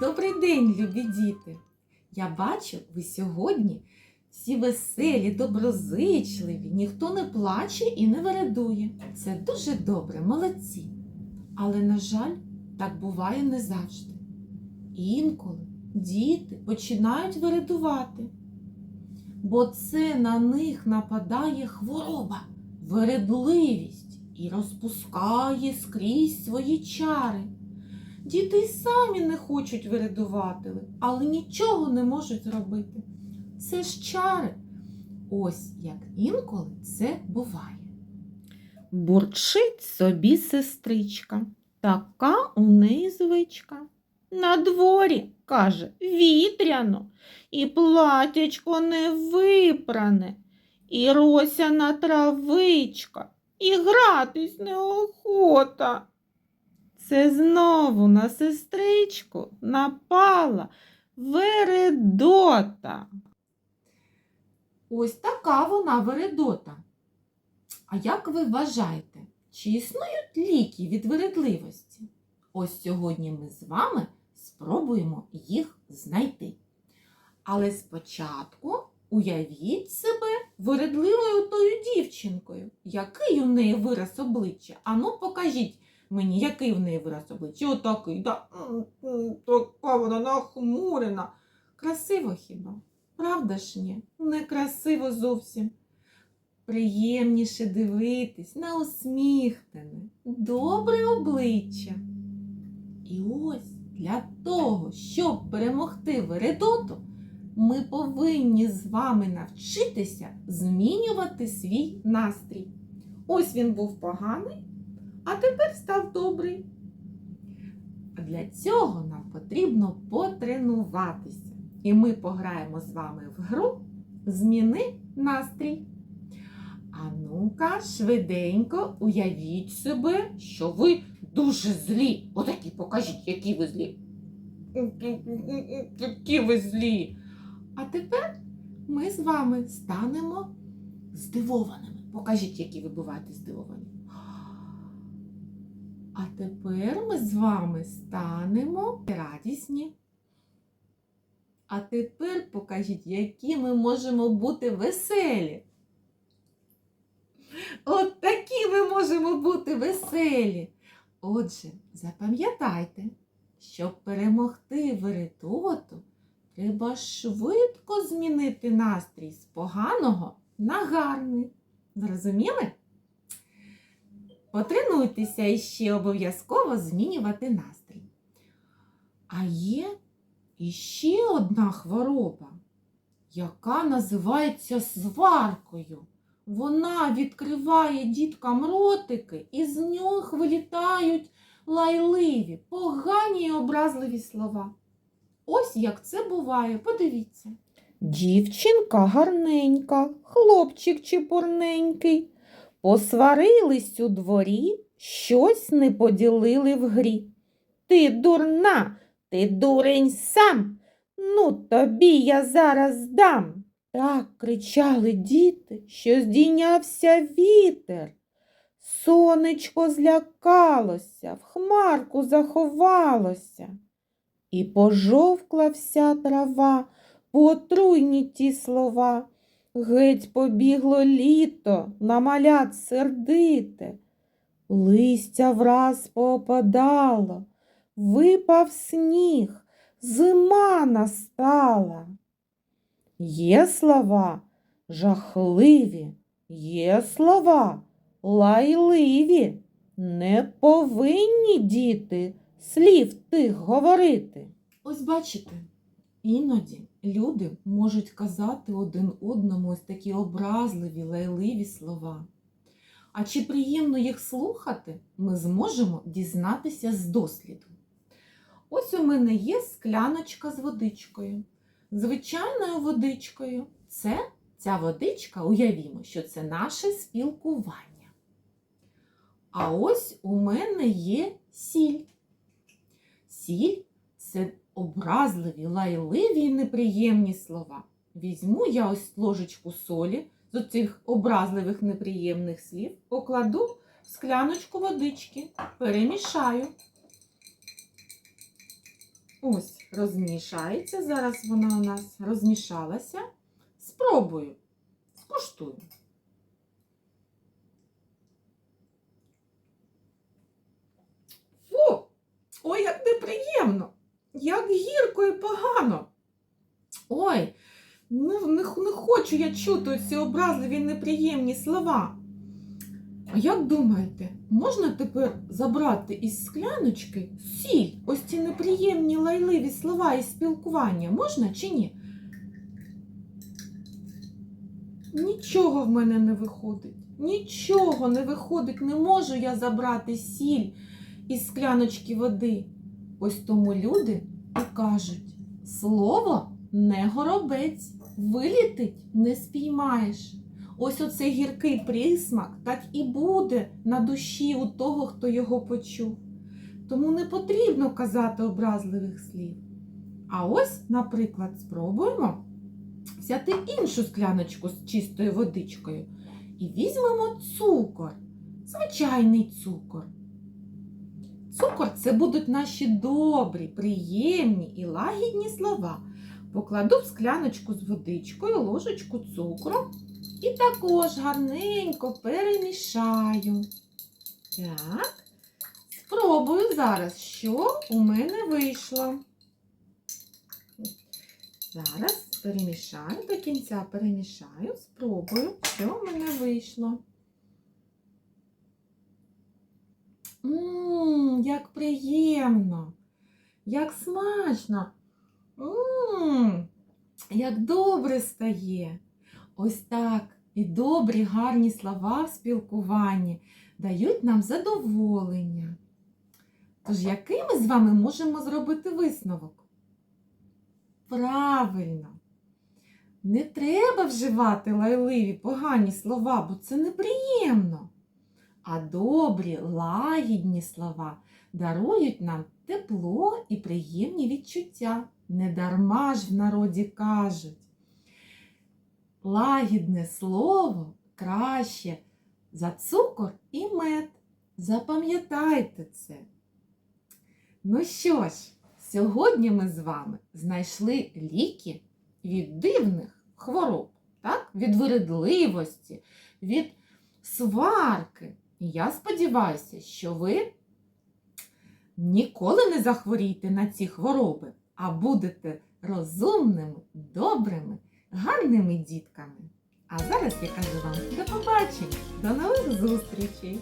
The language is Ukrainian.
Добрий день, любі діти! Я бачу, ви сьогодні всі веселі, доброзичливі, ніхто не плаче і не вередує. Це дуже добре, молодці. Але, на жаль, так буває не завжди. Інколи діти починають вередувати, бо це на них нападає хвороба, вередливість і розпускає скрізь свої чари. Діти й самі не хочуть вирядувати, але нічого не можуть зробити. Це ж чари. Ось як інколи це буває. Бурчить собі сестричка, така у неї звичка. На дворі, каже, вітряно, і платячко не випране, і росяна травичка, і гратись неохота. Це знову на сестричку напала Вередота. Ось така вона Вередота. А як ви вважаєте, чи існують ліки від вередливості? Ось сьогодні ми з вами спробуємо їх знайти. Але спочатку уявіть себе вередливою тою дівчинкою. Який у неї вираз обличчя? Ану, покажіть мені, який в неї вираз обличчя? Отакий, да? Така вона нахмурена. Красиво хіба? Правда ж ні? Некрасиво зовсім. Приємніше дивитись на усміхнене, добре обличчя. І ось для того, щоб перемогти Вередоту, ми повинні з вами навчитися змінювати свій настрій. Ось він був поганий, а тепер став добрий. А для цього нам потрібно потренуватися. І ми пограємо з вами в гру Зміни настрій. А ну-ка, швиденько уявіть себе, що ви дуже злі. Отакі покажіть, які ви злі. Які ви злі. А тепер ми з вами станемо здивованими. Покажіть, які ви буваєте здивовані. А тепер ми з вами станемо радісні. А тепер покажіть, які ми можемо бути веселі. От такі ми можемо бути веселі. Отже, запам'ятайте, щоб перемогти веретоту, треба швидко змінити настрій з поганого на гарний. Зрозуміли? Потренуйтеся іще обов'язково змінювати настрій. А є іще одна хвороба, яка називається сваркою. Вона відкриває діткам ротики, і з них вилітають лайливі, погані й образливі слова. Ось як це буває, подивіться. Дівчинка гарненька, хлопчик чепурненький. Посварились у дворі, щось не поділили в грі. Ти дурна, ти дурень сам. Ну, тобі я зараз дам. Так кричали діти, що здійнявся вітер. Сонечко злякалося, в хмарку заховалося. І пожовкла вся трава, потруйні ті слова. Геть побігло літо, на малят сердите. Листя враз попадало, випав сніг, зима настала. Є слова жахливі, є слова лайливі. Не повинні діти слів тих говорити. Ось бачите, іноді люди можуть казати один одному ось такі образливі, лайливі слова. А чи приємно їх слухати, ми зможемо дізнатися з досліду. Ось у мене є скляночка з водичкою звичайною водичкою. Це ця водичка, уявімо, що це наше спілкування. А ось у мене є сіль. Сіль це образливі, лайливі і неприємні слова. Візьму я ось ложечку солі з оцих образливих неприємних слів, покладу в скляночку водички, перемішаю. Ось, розмішається. Зараз вона у нас розмішалася. Спробую. Скуштую. Ой, як неприємно! Як гірко і погано. Ой, ну не, не хочу я чути ці образливі неприємні слова. А як думаєте, можна тепер забрати із скляночки сіль, ось ці неприємні лайливі слова і спілкування? Можна чи ні? Нічого в мене не виходить. Нічого не виходить. Не можу я забрати сіль із скляночки води. Ось тому люди і кажуть: слово не горобець, вилітить не спіймаєш. Ось оцей гіркий присмак так і буде на душі у того, хто його почув. Тому не потрібно казати образливих слів. А ось, наприклад, спробуємо взяти іншу скляночку з чистою водичкою і візьмемо цукор, звичайний цукор. Цукор це будуть наші добрі, приємні і лагідні слова. Покладу в скляночку з водичкою ложечку цукру і також гарненько перемішаю. Так, спробую зараз, що у мене вийшло. Зараз перемішаю до кінця, перемішаю, спробую, що в мене вийшло. Як приємно, як смачно. Ммм, як добре стає. Ось так і добрі, гарні слова в спілкуванні дають нам задоволення. Тож, який ми з вами можемо зробити висновок? Правильно. Не треба вживати лайливі, погані слова, бо це неприємно. А добрі, лагідні слова дарують нам тепло і приємні відчуття. Недарма ж в народі кажуть. Лагідне слово краще за цукор і мед. Запам'ятайте це. Ну що ж, сьогодні ми з вами знайшли ліки від дивних хвороб, так? від виредливості, від сварки. І я сподіваюся, що ви ніколи не захворієте на ці хвороби, а будете розумними, добрими, гарними дітками. А зараз я кажу вам до побачення, до нових зустрічей!